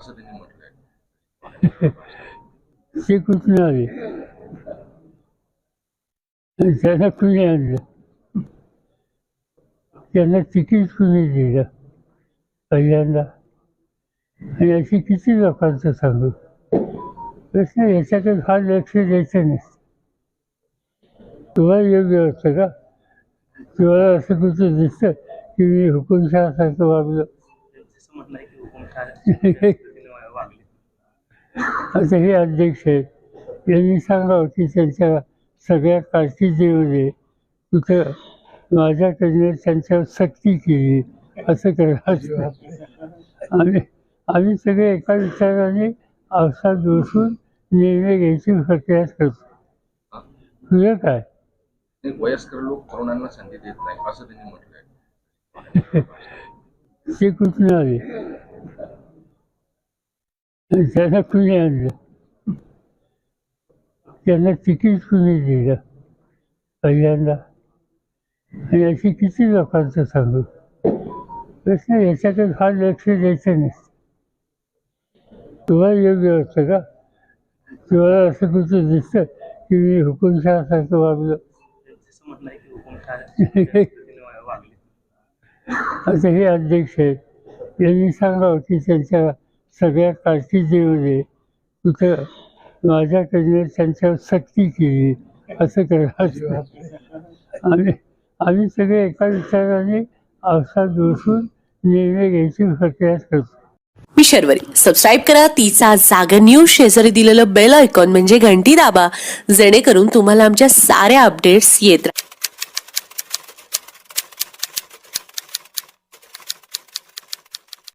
असं त्यांनी म्हटलंय. ते कुठून आले? त्यांना कुणी आणलं? त्यांना तिकीट कुणी दिलं? पहिल्यांदा. आणि अशी किती लोकांचं सांगू? प्रश्न याच्याकडे फार लक्ष द्यायचं नसतं तुम्हाला योग्य वाटतं का? तुम्हाला असं कुठं दिसतं की मी हुकुमशाह पद्धतीने वागले आता हे अध्यक्ष आहेत. यांनी सांगावं की त्यांच्या सगळ्या कारकिर्दीमध्ये कुठं माझ्याकडनं त्यांच्यावर सक्ती केली. असं करायचं आम्ही आम्ही सगळे एका विचाराने अवसाद बसून निर्णय घ्यायची प्रक्रिया करतो. तुझं काय? आणि वयस्कर लोक तरुणांना संधी देत नाही असं त्यांनी म्हटलंय. ते कुठून आले? आणि त्यांना कुणी आणलं त्यांना तिकीट कुणी दिलं पहिल्यांदा आणि अशी किती लोकांचं सांगू प्रश्न याच्याकडे फार लक्ष द्यायचं नाही तुम्हाला योग्य वाटतं का तुम्हाला असं कुठं दिसतं की मी हुकुमशहासारखं वागलं आता हे अध्यक्ष आहेत यांनी सांगावं की त्यांच्या सगळ्या कारकिर्दीमध्ये तिथं माझ्याकडनं त्यांच्यावर सक्ती केली असं करायचं आम्ही आम्ही सगळे एका विचाराने अवसाद बसून निर्णय घ्यायची प्रक्रिया करतो. मी शर्वरी. सबस्क्राईब करा. तिचा जागा न्यूज शेजारी दिलेलं बेल आयकॉन म्हणजे घंटी दाबा. जेणेकरून तुम्हाला आमच्या साऱ्या अपडेट्स येत राहतील